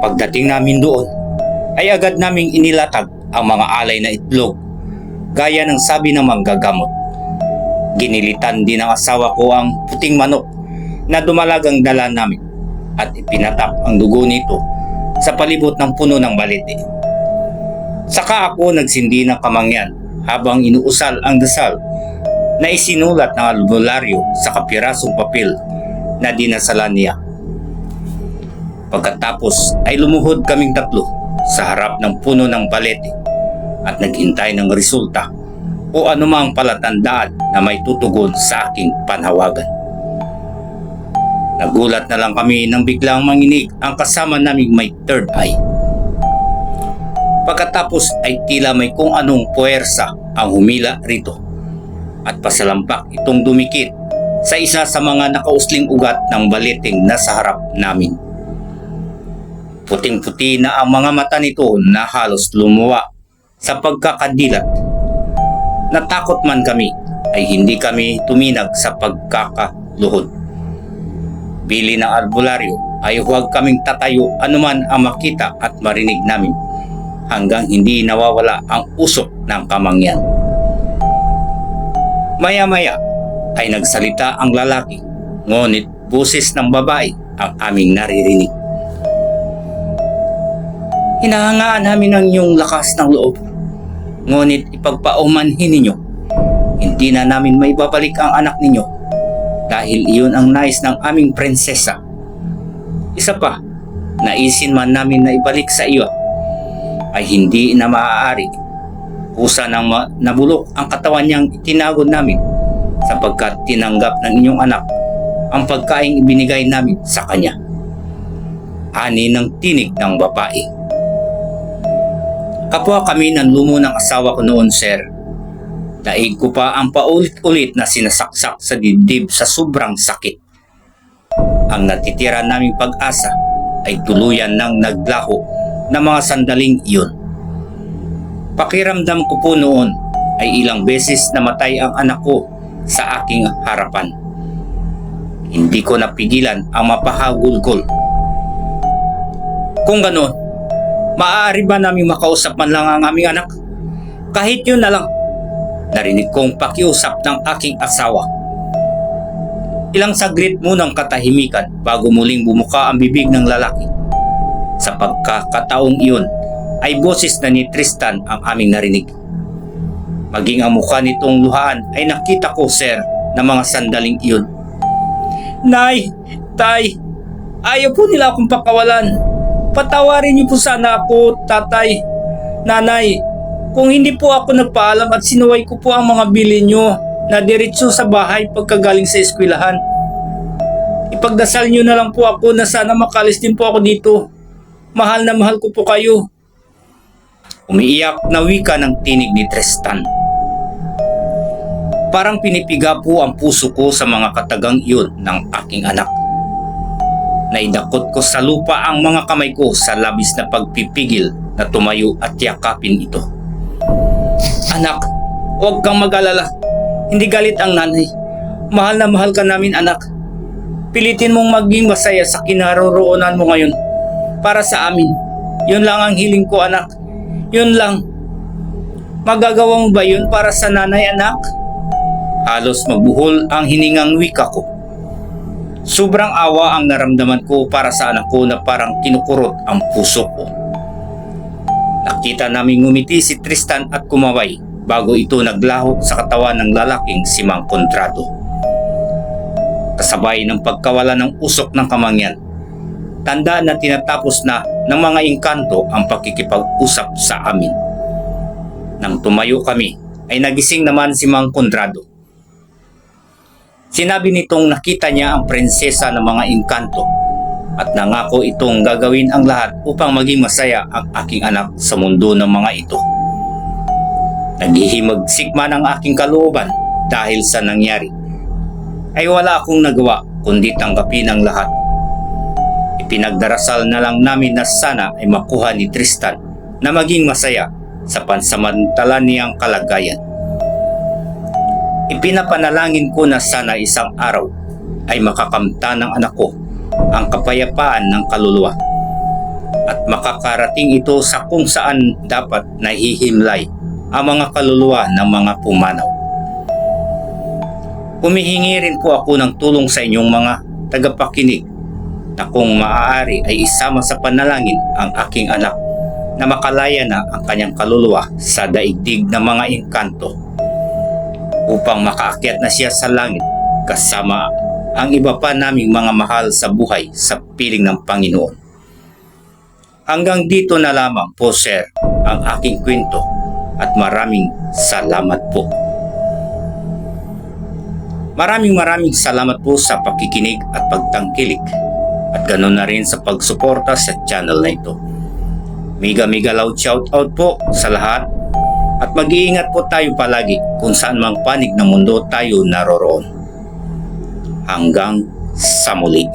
Pagdating namin doon, ay agad naming inilatag ang mga alay na itlog gaya ng sabi ng manggagamot. Ginilitan din ng asawa ko ang puting manok na dumalagang dala namin at ipinatak ang dugo nito sa palibot ng puno ng balete. Saka ako nagsindi ng kamangyan habang inuusal ang dasal na isinulat ng albularyo sa kapirasong papel na dinasalan niya. Pagkatapos ay lumuhod kaming tatlo sa harap ng puno ng balete at naghintay ng resulta o anumang palatandaan na may tutugon sa aking panhawagan. Nagulat na lang kami nang biglang manginig ang kasama naming may third eye. Pagkatapos ay tila may kung anong puwersa ang humila rito at pasalampak itong dumikit sa isa sa mga nakausling ugat ng baliting nasa harap namin. Puting-puti na ang mga mata nito na halos lumuwa sa pagkakadilat. Natakot man kami ay hindi kami tuminag sa pagkakaluhod. Bili ng albularyo ay huwag kaming tatayo anuman ang makita at marinig namin hanggang hindi nawawala ang usok ng kamangyan. Maya-maya ay nagsalita ang lalaki, ngunit busis ng babae ang aming naririnig. Hinahangaan namin ang iyong lakas ng loob, ngunit ipagpaumanhin ninyo, hindi na namin maibabalik ang anak ninyo dahil iyon ang nais ng aming prinsesa. Isa pa, naisin man namin na ibalik sa iyo ay hindi na maaari. Kusa nang ma- nabulok ang katawan niyang itinagod namin sapagkat tinanggap ng inyong anak ang pagkaing ibinigay namin sa kanya. Ani ng tinig ng babae. Kapwa kami ng lumo ng asawa ko noon, sir. Daig ko pa ang paulit-ulit na sinasaksak sa dibdib sa sobrang sakit. Ang natitira naming pag-asa ay tuluyan ng naglaho na mga sandaling iyon. Pakiramdam ko po noon ay ilang beses namatay ang anak ko sa aking harapan. Hindi ko napigilan ang mapahagulgol. Kung ganon, maaari ba namin makausap man lang ang aming anak? Kahit yun na lang. Narinig kong pakiusap ng aking asawa. Ilang saglit munang katahimikan bago muling bumuka ang bibig ng lalaki. Sa pagkakataong iyon ay boses na ni Tristan ang aming narinig. Maging ang mukha nitong luhaan ay nakita ko sir na mga sandaling iyon. Nay, tay, ayaw po nila akong pakawalan. Patawarin niyo po sana ako, tatay, nanay. Kung hindi po ako nagpaalam at sinuway ko po ang mga bili niyo na diretso sa bahay pagkagaling sa eskwelahan. Ipagdasal niyo na lang po ako na sana makalis din po ako dito. Mahal na mahal ko po kayo. Umiiyak na wika ng tinig ni Tristan. Parang pinipiga po ang puso ko sa mga katagang iyon ng aking anak. Naidakot ko sa lupa ang mga kamay ko sa labis na pagpipigil na tumayo at yakapin ito. Anak, huwag kang mag-alala. Hindi galit ang nanay. Mahal na mahal ka namin anak. Pilitin mong maging masaya sa kinaroroonan mo ngayon. Para sa amin. Yun lang ang hiling ko anak. Yun lang. Magagawa mo ba yun para sa nanay anak? Halos magbuhol ang hiningang wika ko. Sobrang awa ang naramdaman ko para sa anak ko na parang kinukurot ang puso ko. Nakita namin ngumiti si Tristan at kumaway bago ito naglaho sa katawan ng lalaking si Mang Contrado. Kasabay ng pagkawala ng usok ng kamangyan, tanda na tinatapos na ng mga engkanto ang pakikipag-usap sa amin. Nang tumayo kami, ay nagising naman si Mang Contrado. Sinabi nitong nakita niya ang prinsesa ng mga engkanto at nangako itong gagawin ang lahat upang maging masaya ang aking anak sa mundo ng mga ito. Naghihimag man ang aking kalooban dahil sa nangyari. Ay wala akong nagawa kundi tanggapin ang lahat. Ipinagdarasal na lang namin na sana ay makuha ni Tristan na maging masaya sa pansamantalan niyang kalagayan. Ipinapanalangin ko na sana isang araw ay makakamta ng anak ko ang kapayapaan ng kaluluwa. at makakarating ito sa kung saan dapat nahihimlay ang mga kaluluwa ng mga pumanaw. Humihingi rin po ako ng tulong sa inyong mga tagapakinig na kung maaari ay isama sa panalangin ang aking anak na makalaya na ang kanyang kaluluwa sa daigdig ng mga engkanto upang makaakyat na siya sa langit kasama ang iba pa naming mga mahal sa buhay sa piling ng Panginoon. Hanggang dito na lamang po sir ang aking kwento at maraming salamat po. Maraming maraming salamat po sa pakikinig at pagtangkilik at ganoon na rin sa pagsuporta sa channel na ito. Miga miga loud shout out po sa lahat at mag-iingat po tayo palagi kung saan mang panig ng mundo tayo naroroon. Hanggang sa muli.